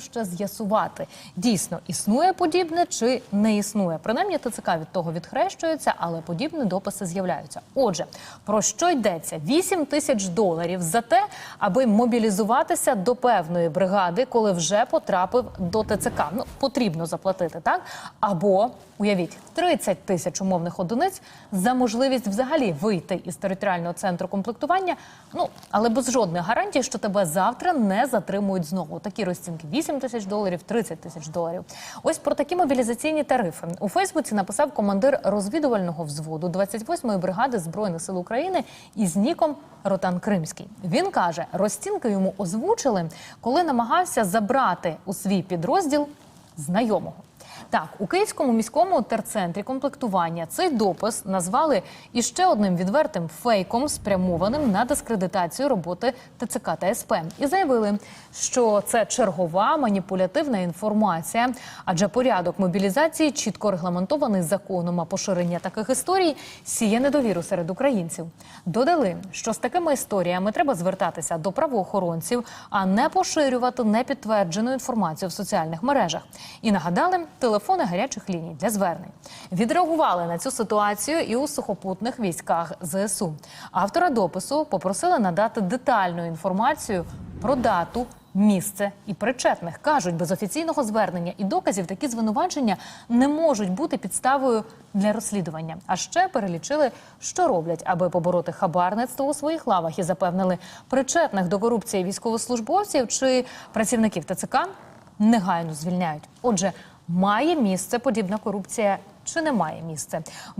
ще з'ясувати, дійсно існує подібне чи не існує. Принаймні ТЦК від того відхрещується, але подібні дописи з'являються. Отже, про що йдеться? 8 тисяч доларів за те, аби мобілізуватися до певної бригади, коли вже потрапив до ТЦК. Ну потрібно заплатити, так або уявіть 30 тисяч умовних одиниць за можливість взагалі вийти із територіального центру комплектування. Ну але без жодних гарантій, що тебе завтра не затримують знову. Такі розцінки 8 тисяч доларів, 30 тисяч доларів. Ось про такі мобілізаційні тарифи у Фейсбуці написав командир розвідувального взводу 28-ї бригади збройних сил України із ніком Ротан Кримський. Він каже, розцінки йому озвучили, коли намагався забрати у свій підрозділ знайомого. Так, у Київському міському терцентрі комплектування цей допис назвали іще одним відвертим фейком, спрямованим на дискредитацію роботи ТЦК та СП. І заявили, що це чергова маніпулятивна інформація, адже порядок мобілізації чітко регламентований законом, а поширення таких історій сіє недовіру серед українців. Додали, що з такими історіями треба звертатися до правоохоронців, а не поширювати непідтверджену інформацію в соціальних мережах. І нагадали телефони гарячих ліній для звернень. Відреагували на цю ситуацію і у сухопутних військах ЗСУ. Автора допису попросили надати детальну інформацію про дату. Місце і причетних кажуть, без офіційного звернення і доказів такі звинувачення не можуть бути підставою для розслідування. А ще перелічили, що роблять, аби побороти хабарництво у своїх лавах і запевнили причетних до корупції військовослужбовців чи працівників ТЦК негайно звільняють. Отже, має місце подібна корупція чи не має місце?